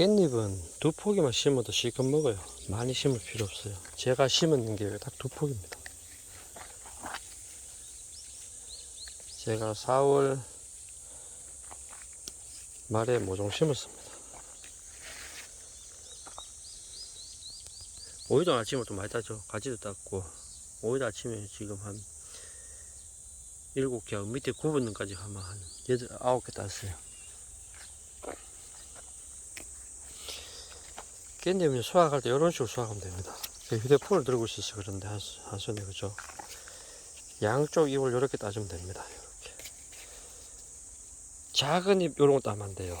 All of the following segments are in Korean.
깻잎은 두 포기만 심어도 실컷 먹어요. 많이 심을 필요 없어요. 제가 심은 게 딱 두 포기입니다. 제가 4월 말에 모종 심었습니다. 오이도 아침에 좀 많이 따죠. 가지도 땄고 오이도 아침에 지금 한 7개 하고 밑에 9분까지 하면 한 8, 9개 땄어요. 깻잎은 수확할 때 이런 식으로 수확하면 됩니다. 제 휴대폰을 들고 있어서 그런데 한, 수- 한 손에 그죠? 양쪽 잎을 이렇게 따주면 됩니다. 이렇게. 작은 잎 이런 거 따면 안 돼요.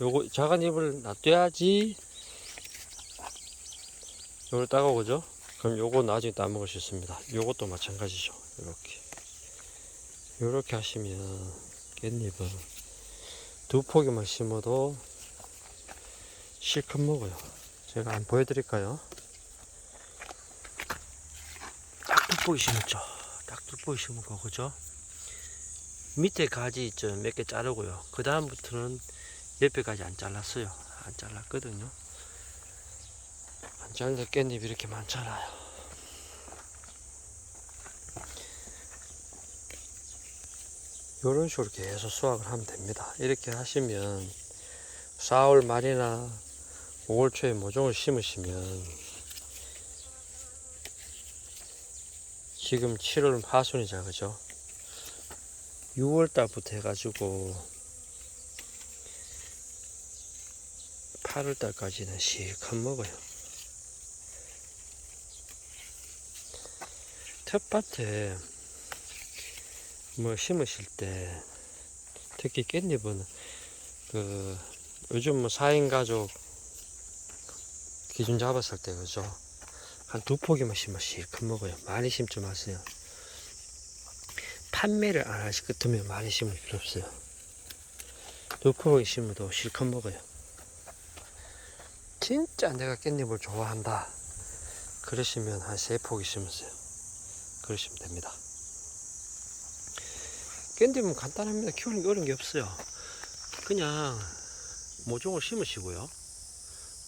요거 작은 잎을 놔둬야지 요걸 따고 그죠? 그럼 요거 나중에 따 먹을 수 있습니다. 요것도 마찬가지죠. 이렇게 요렇게 하시면 깻잎은 두 포기만 심어도 실컷 먹어요. 제가 한번 보여드릴까요? 포기 심었죠. 딱두 포기 심고 그죠? 밑에 가지 있죠. 몇개 자르고요. 그 다음부터는 옆에 가지 안 잘랐어요. 안 잘랐거든요. 안 잘라 깻잎 이렇게 많잖아요. 이런 식으로 계속 수확을 하면 됩니다. 이렇게 하시면 4월 말이나 5월 초에 모종을 심으시면 지금 7월 하순이자 그죠? 6월 달부터 해가지고 8월 달까지는 실컷 먹어요. 텃밭에 뭐 심으실 때 특히 깻잎은 그 요즘 뭐 4인 가족 기준 잡았을 때 그죠? 한 두 포기만 심어 실컷 먹어요. 많이 심지 마세요. 판매를 안 하실 것 같으면 많이 심을 필요 없어요. 두 포기 심어도 실컷 먹어요. 진짜 내가 깻잎을 좋아한다. 그러시면 한 세 포기 심으세요. 그러시면 됩니다. 깻잎은 간단합니다. 키우는 게 어려운 게 없어요. 그냥 모종을 심으시고요.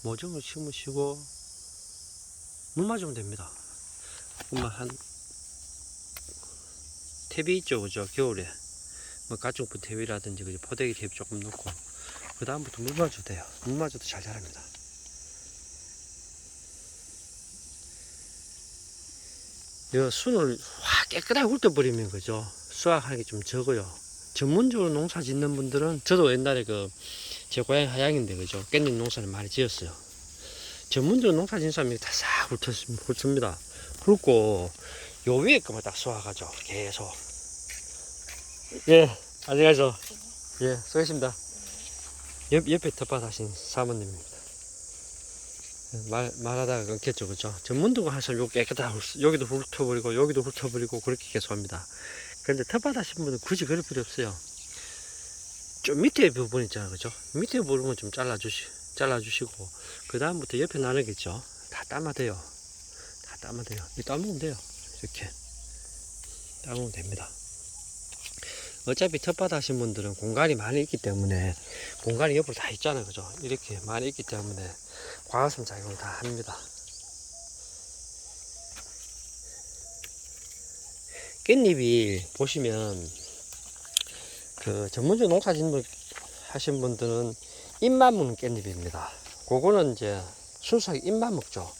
모종을 심으시고 물 맞으면 됩니다. 물만 한 탭이 있죠, 그죠? 겨울에 뭐 가축분 그죠? 포대기 탭 조금 넣고 그 다음부터 물 맞아도 돼요. 물 맞아도 잘 자랍니다. 이 순을 확 깨끗하게 훑어버리면 그죠? 수확하는 게좀 적어요. 전문적으로 농사 짓는 분들은 저도 옛날에 그 제 고향이 하양인데 그죠? 깻잎 농사를 많이 지었어요. 전문적으로 농사 짓는 사람이 다싹 훑습니다. 훑고 요 위에 거만 딱 쏘아가죠. 계속. 예 안녕하세요. 예 수고하십니다. 옆, 옆에 텃밭 하신 사모님입니다. 말, 말하다가 끊겼죠 그죠? 전문적으로 하시면 요 깨끗하게 훑- 여기도 훑어버리고 여기도 훑어버리고 그렇게 계속 합니다. 그런데 텃밭 하신 분은 굳이 그럴 필요 없어요 좀 밑에 부분 있잖아요 그죠? 밑에 부분은 좀 잘라주시 잘라주시고 그 다음부터 옆에 나누겠죠? 다 따면 돼요. 다 따면 돼요. 이 따면 돼요. 이렇게. 따면 됩니다. 어차피 텃밭 하신 분들은 공간이 많이 있기 때문에 공간이 옆으로 다 있잖아요 그죠? 이렇게 많이 있기 때문에 과학성 작용을 다 합니다. 깻잎이 보시면 그 전문적 농사 짓는 분 하신 분들은 잎만 먹는 깻잎입니다. 그거는 이제 순수하게 잎만 먹죠.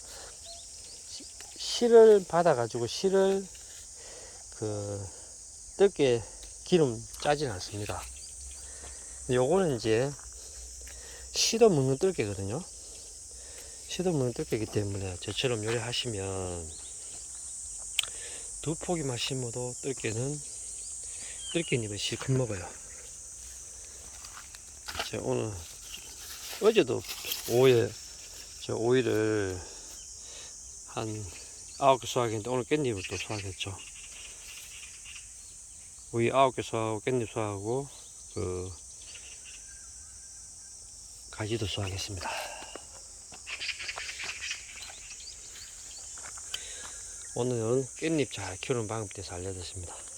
시- 실을 받아가지고 실을 그 뜰게 기름 짜진 않습니다. 요거는 이제 시도 먹는 뜰개거든요. 시도 먹는 뜰개이기 때문에 저처럼 요리하시면 두 포기만 심어도 뜰개는 뜰개잎을 실컷 먹어요. 제가 오늘 어제도 오후에 저 오이를 한 아홉 개 수확했는데 오늘 깻잎을 또 수확했죠. 오이 아홉 개 수확하고 깻잎 수확하고 그 가지도 수확했습니다. 오늘은 깻잎 잘 키우는 방법에 대해서 알려드렸습니다.